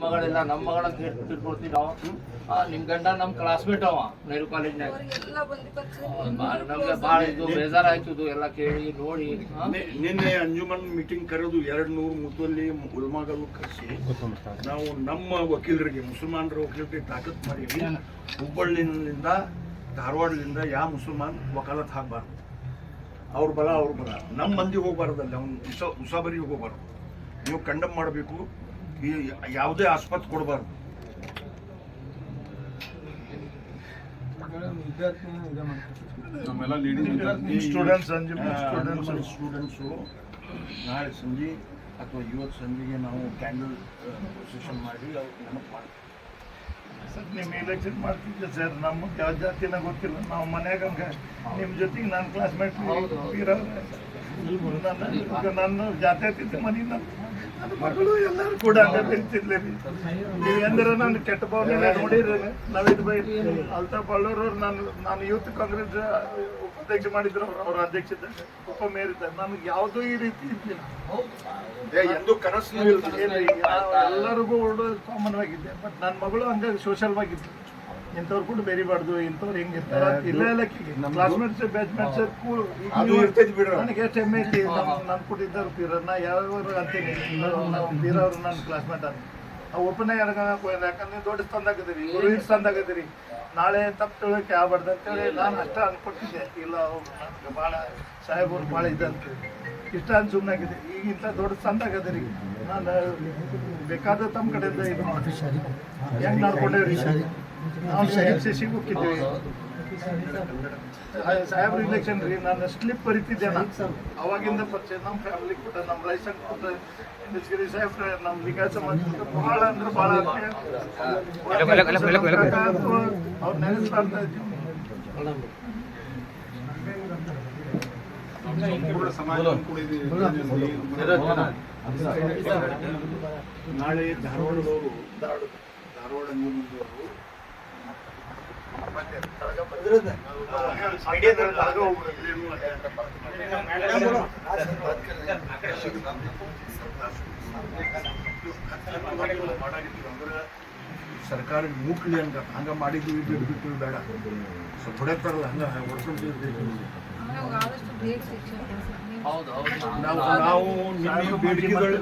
ಮಗಳಿಲ್ಲ ನಮ್ಮ ಮಗಳ ತಿಳ್ಕೊಳ್ತೀವಿ ನಾವು. ಆ, ನಿಮ್ ಗಂಡ ನಮ್ ಕ್ಲಾಸ್ಮೇಟ್ ಅವ ನೆಹರು ಕಾಲೇಜ್ನಾಗ ನಮ್ಗೆ ಭಾಳ ಇದು ಬೇಜಾರಾಯ್ತು ಇದು ಎಲ್ಲ ಕೇಳಿ ನೋಡಿ? ನಿನ್ನೆ ಅಂಜುಮನ್ ಮೀಟಿಂಗ್ ಕರೆದು ಎರಡು ನೂರು ಮುದ್ದಲ್ಲಿ ಉಲ್ಮಾಗಲು ಕರೆಸಿ ನಾವು ನಮ್ಮ ವಕೀಲರಿಗೆ ಮುಸಲ್ಮಾನರ ವಕೀಲರಿಗೆ ತಾಕತ್ ಮಾಡಿ ಹುಬ್ಬಳ್ಳಿನಿಂದ ಧಾರವಾಡದಿಂದ ಯಾವ ಮುಸಲ್ಮಾನ್ ವಕಾಲತ್ ಹಾಕಬಾರ್ದು ಅವ್ರ ಬಲ ಅವ್ರ ಬಲ. ನಮ್ಮ ಮಂದಿ ಹೋಗ್ಬಾರ್ದಲ್ಲ ಅವ್ನು ಉಸ ಉಸಾಬರಿಗೆ ಹೋಗ್ಬಾರ್ದು. ನೀವು ಕಂಡಮ್ ಮಾಡಬೇಕು ಯಾವುದೇ ಆಸ್ಪತ್ರೆ ಕೊಡಬಾರ್ದು. ನಮ್ಮೆಲ್ಲ ಲೇಡೀಸ್ ಸ್ಟೂಡೆಂಟ್ಸ್ ಸ್ಟೂಡೆಂಟ್ಸ್ ಸ್ಟೂಡೆಂಟ್ಸು ನಾಳೆ ಸಂಜೆ ಅಥವಾ ಇವತ್ತು ಸಂಜೆಗೆ ನಾವು ಕ್ಯಾಂಡಲ್ ಸೆಷನ್ ಮಾಡಿ ಅವ್ರಿಗೆ ನೆನಪು ಮಾಡ್ತೀವಿ ಸರ್ ನಿಮ್ಮ ಎಲೆಕ್ಷನ್ ಮಾಡ್ತಿದ್ದೆ ಸರ್. ನಮ್ಮ ಯಾವ ಜಾತಿನ ಗೊತ್ತಿಲ್ಲ. ನಾವು ಮನ್ಯಾಗ ನಿಮ್ಮ ಜೊತೆಗೆ ನಾನು ಕ್ಲಾಸ್ಮೇಟ್ ನನ್ನ ನನ್ನ ಜಾತ್ಯತೀತ ಮನೆ ನನ್ನ ನನ್ನ ಮಗಳು ಎಲ್ಲರೂ ಕೂಡ ಅಲ್ಲೇ ರೀ ನೀವು ಎಂದ್ರೆ ನಾನು ಕೆಟ್ಟ ಭಾವನೆ ನೋಡಿರಿ ನವೀದ್ ಬೈ ಅಲ್ತಾ ಬಳ್ಳೂರವ್ರು ನಾನು ನಾನು ಯೂತ್ ಕಾಂಗ್ರೆಸ್ ಉಪಾಧ್ಯಕ್ಷ ಮಾಡಿದ್ರು ಅವ್ರು ಅವ್ರ ಅಧ್ಯಕ್ಷತೆ ಉಪ ಮೇಯರ್ ಇದ್ದಾರೆ ನನಗೆ ಯಾವುದೂ ಈ ರೀತಿ ಇದ್ದಿಲ್ಲ ಎಂದೂ ಕನಸು ಎಲ್ಲರಿಗೂ ಕಾಮನ್ ಆಗಿದ್ದೆ ಬಟ್ ನನ್ನ ಮಗಳು ಹಂಗಾಗಿ ಸೋಷಲ್ ಆಗಿದ್ದು ಇಂಥವ್ರು ಕೂಡ ಬೆರಿಬಾರ್ದು ಇಂಥವ್ರು ಹೆಂಗಿರ್ತಾರ ಇಲ್ಲ ಇಲ್ಲ ಕ್ಲಾಸ್ಮೇಟ್ಸ್ ಬ್ಯಾಚ್ಮೇಟ್ಸ್. ನನಗೆ ಎಷ್ಟು ಹೆಮ್ಮೆ ಐತಿ ನಾನು ಕೊಟ್ಟಿದ್ದರು ಪೀರನ್ನ ಯಾವ್ಯಾವ ಅಂತೀನಿ. ಪೀರ ಅವರು ನನ್ನ ಕ್ಲಾಸ್ಮೇಟ್ ಅಂತ. ನಾವು ಒಪ್ಪನೆ ಯಾಕಂದ್ರೆ ದೊಡ್ಡ ಸ್ಥಾನದಾಗದಿರಿ ಗುರು ಸ್ಥಾನದಾಗದಿರಿ ನಾಳೆ ತಪ್ಪು ತಿಳೋಕೆ ಆಗ್ಬಾರ್ದು ಅಂತೇಳಿ ನಾನು ಅಷ್ಟ ಅನ್ಕೊಟ್ಟಿದ್ದೆ. ಇಲ್ಲ ಅವ್ರು ನನ್ಗೆ ಭಾಳ ಸಾಹೇಬರು ಭಾಳ ಇದ್ದಂತ ಇಷ್ಟ ಅಂತ ಸುಮ್ಮನಾಗಿದೆ ಈಗ ಇಂಥ ದೊಡ್ಡ ಸ್ಥಾನದಾಗದಿರಿ ನಾನು ಬೇಕಾದ ತಮ್ಮ ಕಡೆಯಿಂದ ಇದು ಹೆಂಗ್ ಹೆಂಗೆ ನಡ್ಕೊಂಡೇವ್ರಿ? ನಾವು ಎಫ್ ಸಿ ಸಿಗೆ ಹೋಗಿದ್ದೀವಿ ಸಾಹೇಬ್ರ ಇಲೆಕ್ಷನ್ ರೀ ನಾನು ಸ್ಲಿಪ್ ಬರಿತಿದ್ದೆ ನಾನು ಅವಾಗಿಂದ ಪರಿಚಯ ನಮ್ಮ ಫ್ಯಾಮಿಲಿ ಕೂಡ ನಮ್ಮ ಲೈಸೆನ್ಸ್ ಕೊಟ್ಟು ಇಂದಸ್ಗಿರಿ ಸಾಹೇಬ್ರ ನಮ್ಮ ವಿಕಾಸ ಸಮಾಜ ಭಾಳ ಅಂದ್ರೆ ಭಾಳ ಅವ್ರು ನೆನೆಸ್ತಾ ಇದ್ದೀವಿ ಸಂಪೂರ್ಣ ಸಮಾಜ ಕೂಡ ಇದೆ ನಾಳೆ ಧಾರವಾಡದವರು ಧಾರವಾಡ ಧಾರವಾಡ ನ್ಯೂನದವರು ಸರ್ಕಾರ ಮೂಕ್ಲಿ ಹಂಗ ಹಂಗ ಮಾಡಿದ್ವಿ ಬಿಟ್ಟು ಬಿಟ್ಟು ಬೇಡ. ಹೊಡೆಕ್ ಬರಲ್ಲ ಹಂಗ ಹೊಡ್ಕೊಂಡು ಆಮೇಲೆ ಆದಷ್ಟು ಬೇಗ ಶಿಕ್ಷಣ ಕೊಡ್ಸಿ. ಹೌದು ಹೌದು ನಾವು ನಾವು ನಿಮ್ಮ ಬೇಡಿಕೆಗಳು